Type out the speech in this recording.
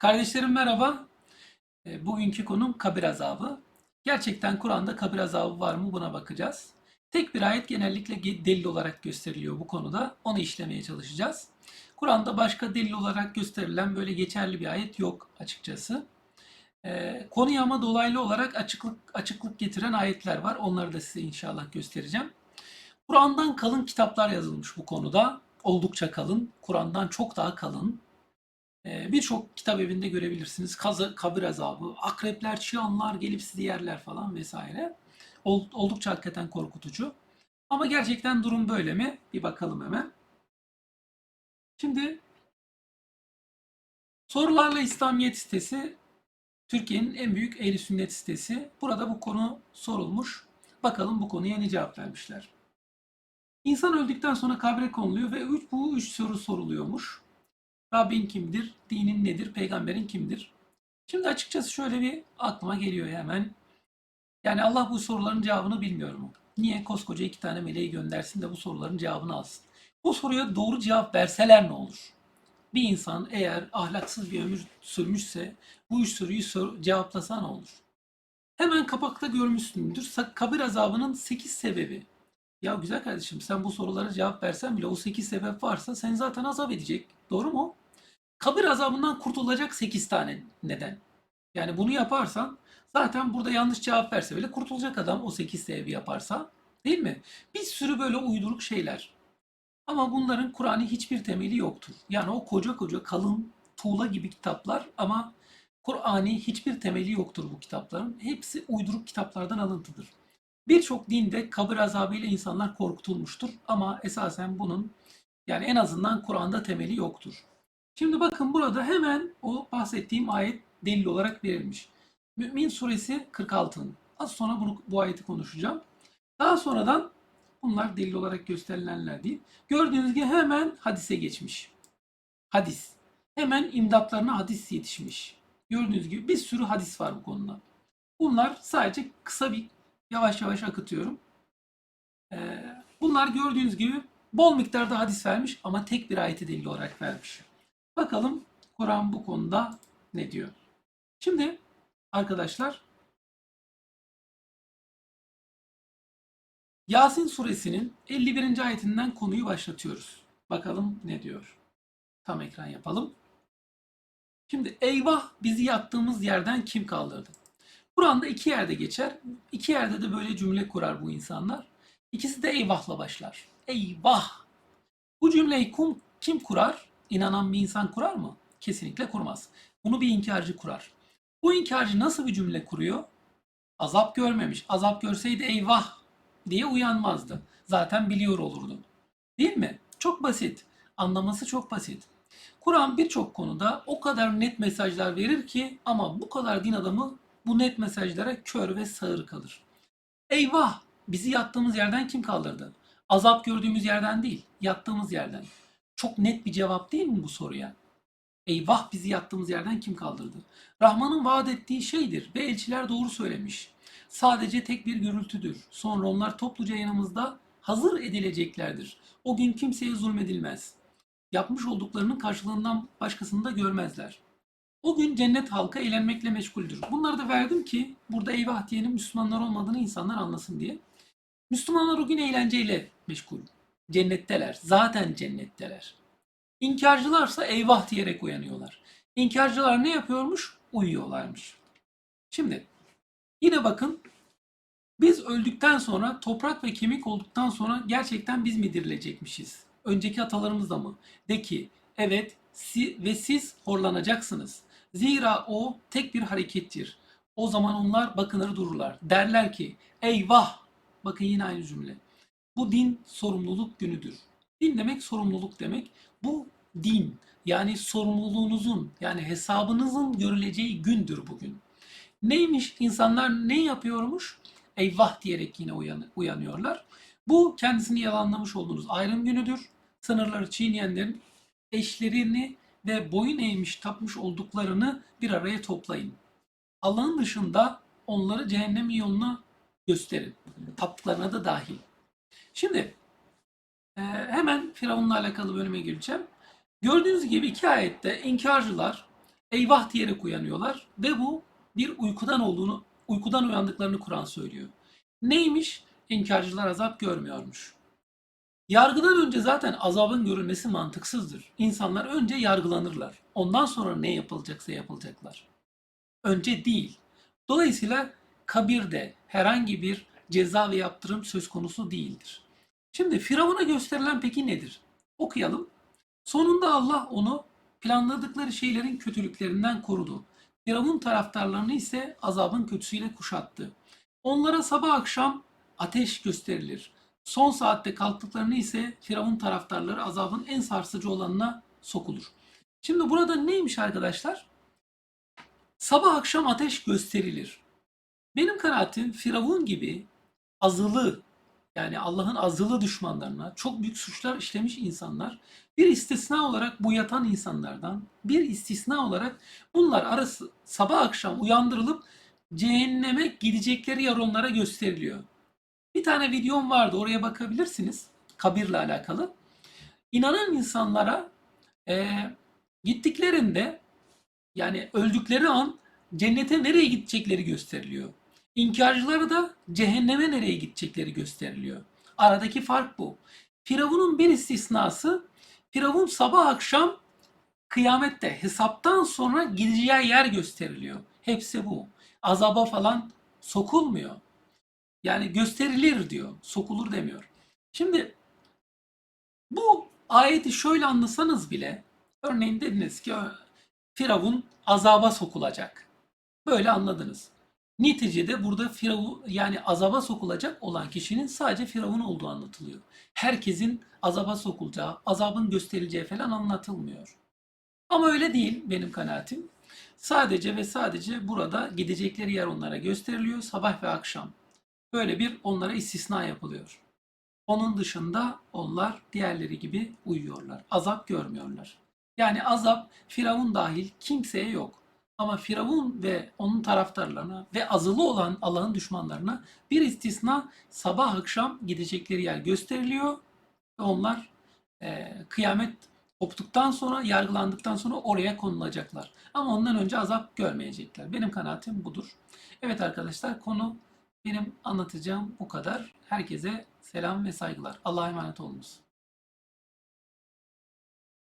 Kardeşlerim merhaba. E, Bugünkü konum kabir azabı. Gerçekten Kur'an'da kabir azabı var mı buna bakacağız. Tek bir ayet genellikle ge- delil olarak gösteriliyor bu konuda. Onu işlemeye çalışacağız. Kur'an'da başka delil olarak gösterilen böyle geçerli bir ayet yok açıkçası. E, konuya ama dolaylı olarak açıklık açıklık getiren ayetler var. Onları da size inşallah göstereceğim. Kur'an'dan kalın kitaplar yazılmış bu konuda. Oldukça kalın. Kur'an'dan çok daha kalın. Ee, Birçok kitap evinde görebilirsiniz. Kazı, kabir azabı, akrepler, çıyanlar gelip sizi yerler falan vesaire. Ol- Oldukça hakikaten korkutucu. Ama gerçekten durum böyle mi? Bir bakalım hemen. Şimdi Sorularla İslamiyet sitesi Türkiye'nin en büyük ehli sünnet sitesi. Burada bu konu sorulmuş. Bakalım bu konuya ne cevap vermişler. İnsan öldükten sonra kabre konuluyor ve üç, bu üç soru soruluyormuş. Rabbin kimdir? Dinin nedir? Peygamberin kimdir? Şimdi açıkçası şöyle bir aklıma geliyor hemen. Yani Allah bu soruların cevabını bilmiyor mu? Niye koskoca iki tane meleği göndersin de bu soruların cevabını alsın? Bu soruya doğru cevap verseler ne olur? Bir insan eğer ahlaksız bir ömür sürmüşse bu üç soruyu sor- cevaplasa ne olur? Hemen kapakta görmüşsündür. Kabir azabının 8 sebebi. Ya güzel kardeşim sen bu sorulara cevap versen bile o 8 sebep varsa sen zaten azap edecek. Doğru mu? Kabir azabından kurtulacak 8 tane neden. Yani bunu yaparsan zaten burada yanlış cevap verse bile kurtulacak adam o 8 sebebi yaparsa. Değil mi? Bir sürü böyle uyduruk şeyler. Ama bunların Kur'an'ı hiçbir temeli yoktur. Yani o koca koca kalın tuğla gibi kitaplar ama Kur'an'ı hiçbir temeli yoktur bu kitapların. Hepsi uyduruk kitaplardan alıntıdır. Birçok dinde kabir azabıyla insanlar korkutulmuştur ama esasen bunun yani en azından Kur'an'da temeli yoktur. Şimdi bakın burada hemen o bahsettiğim ayet delil olarak verilmiş. Mümin suresi 46. Az sonra bunu, bu ayeti konuşacağım. Daha sonradan bunlar delil olarak gösterilenler değil. Gördüğünüz gibi hemen hadise geçmiş. Hadis. Hemen imdatlarına hadis yetişmiş. Gördüğünüz gibi bir sürü hadis var bu konuda. Bunlar sadece kısa bir yavaş yavaş akıtıyorum. Ee, bunlar gördüğünüz gibi bol miktarda hadis vermiş ama tek bir ayeti delil olarak vermiş. Bakalım Kur'an bu konuda ne diyor? Şimdi arkadaşlar Yasin suresinin 51. ayetinden konuyu başlatıyoruz. Bakalım ne diyor? Tam ekran yapalım. Şimdi eyvah bizi yattığımız yerden kim kaldırdı? Kur'an'da iki yerde geçer. İki yerde de böyle cümle kurar bu insanlar. İkisi de eyvahla başlar. Eyvah! Bu cümleyi kum, kim kurar? İnanan bir insan kurar mı? Kesinlikle kurmaz. Bunu bir inkarcı kurar. Bu inkarcı nasıl bir cümle kuruyor? Azap görmemiş. Azap görseydi eyvah diye uyanmazdı. Zaten biliyor olurdu. Değil mi? Çok basit. Anlaması çok basit. Kur'an birçok konuda o kadar net mesajlar verir ki ama bu kadar din adamı bu net mesajlara kör ve sağır kalır. Eyvah! Bizi yattığımız yerden kim kaldırdı? Azap gördüğümüz yerden değil, yattığımız yerden. Çok net bir cevap değil mi bu soruya? Eyvah bizi yattığımız yerden kim kaldırdı? Rahman'ın vaat ettiği şeydir ve elçiler doğru söylemiş. Sadece tek bir gürültüdür. Sonra onlar topluca yanımızda hazır edileceklerdir. O gün kimseye zulmedilmez. Yapmış olduklarının karşılığından başkasını da görmezler. O gün cennet halkı eğlenmekle meşguldür. Bunları da verdim ki burada eyvah diyenin Müslümanlar olmadığını insanlar anlasın diye. Müslümanlar o gün eğlenceyle meşgul. Cennetteler. Zaten cennetteler. İnkarcılarsa eyvah diyerek uyanıyorlar. İnkarcılar ne yapıyormuş? Uyuyorlarmış. Şimdi yine bakın biz öldükten sonra toprak ve kemik olduktan sonra gerçekten biz mi dirilecekmişiz? Önceki atalarımız da mı? De ki evet si ve siz horlanacaksınız. Zira o tek bir harekettir. O zaman onlar bakınır dururlar. Derler ki eyvah. Bakın yine aynı cümle. Bu din sorumluluk günüdür. Din demek sorumluluk demek. Bu din yani sorumluluğunuzun yani hesabınızın görüleceği gündür bugün. Neymiş? İnsanlar ne yapıyormuş? Eyvah diyerek yine uyan- uyanıyorlar. Bu kendisini yalanlamış olduğunuz ayrım günüdür. Sınırları çiğneyenlerin eşlerini ve boyun eğmiş tapmış olduklarını bir araya toplayın. Allah'ın dışında onları cehennem yoluna gösterin. Taptıklarına da dahil. Şimdi e, hemen Firavun'la alakalı bölüme gireceğim. Gördüğünüz gibi iki ayette inkarcılar eyvah diyerek uyanıyorlar ve bu bir uykudan olduğunu, uykudan uyandıklarını Kur'an söylüyor. Neymiş? İnkarcılar azap görmüyormuş. Yargıdan önce zaten azabın görülmesi mantıksızdır. İnsanlar önce yargılanırlar. Ondan sonra ne yapılacaksa yapılacaklar. Önce değil. Dolayısıyla kabirde herhangi bir ceza ve yaptırım söz konusu değildir. Şimdi Firavun'a gösterilen peki nedir? Okuyalım. Sonunda Allah onu planladıkları şeylerin kötülüklerinden korudu. Firavun taraftarlarını ise azabın kötüsüyle kuşattı. Onlara sabah akşam ateş gösterilir. Son saatte kalktıklarını ise Firavun taraftarları azabın en sarsıcı olanına sokulur. Şimdi burada neymiş arkadaşlar? Sabah akşam ateş gösterilir. Benim kanaatim Firavun gibi azılı yani Allah'ın azılı düşmanlarına çok büyük suçlar işlemiş insanlar bir istisna olarak bu yatan insanlardan bir istisna olarak bunlar arası sabah akşam uyandırılıp cehenneme gidecekleri yer onlara gösteriliyor. Bir tane videom vardı oraya bakabilirsiniz kabirle alakalı. İnanan insanlara eee, gittiklerinde yani öldükleri an cennete nereye gidecekleri gösteriliyor. İnkarcılara da cehenneme nereye gidecekleri gösteriliyor. Aradaki fark bu. Firavun'un bir istisnası Firavun sabah akşam kıyamette hesaptan sonra gideceği yer gösteriliyor. Hepsi bu. Azaba falan sokulmuyor. Yani gösterilir diyor. Sokulur demiyor. Şimdi bu ayeti şöyle anlasanız bile örneğin dediniz ki Firavun azaba sokulacak. Böyle anladınız. Neticede burada Firavun yani azaba sokulacak olan kişinin sadece Firavun olduğu anlatılıyor. Herkesin azaba sokulacağı, azabın gösterileceği falan anlatılmıyor. Ama öyle değil benim kanaatim. Sadece ve sadece burada gidecekleri yer onlara gösteriliyor sabah ve akşam. Böyle bir onlara istisna yapılıyor. Onun dışında onlar diğerleri gibi uyuyorlar. Azap görmüyorlar. Yani azap Firavun dahil kimseye yok. Ama Firavun ve onun taraftarlarına ve azılı olan Allah'ın düşmanlarına bir istisna sabah akşam gidecekleri yer gösteriliyor. Onlar e, kıyamet koptuktan sonra, yargılandıktan sonra oraya konulacaklar. Ama ondan önce azap görmeyecekler. Benim kanaatim budur. Evet arkadaşlar konu benim anlatacağım bu kadar. Herkese selam ve saygılar. Allah'a emanet olunuz.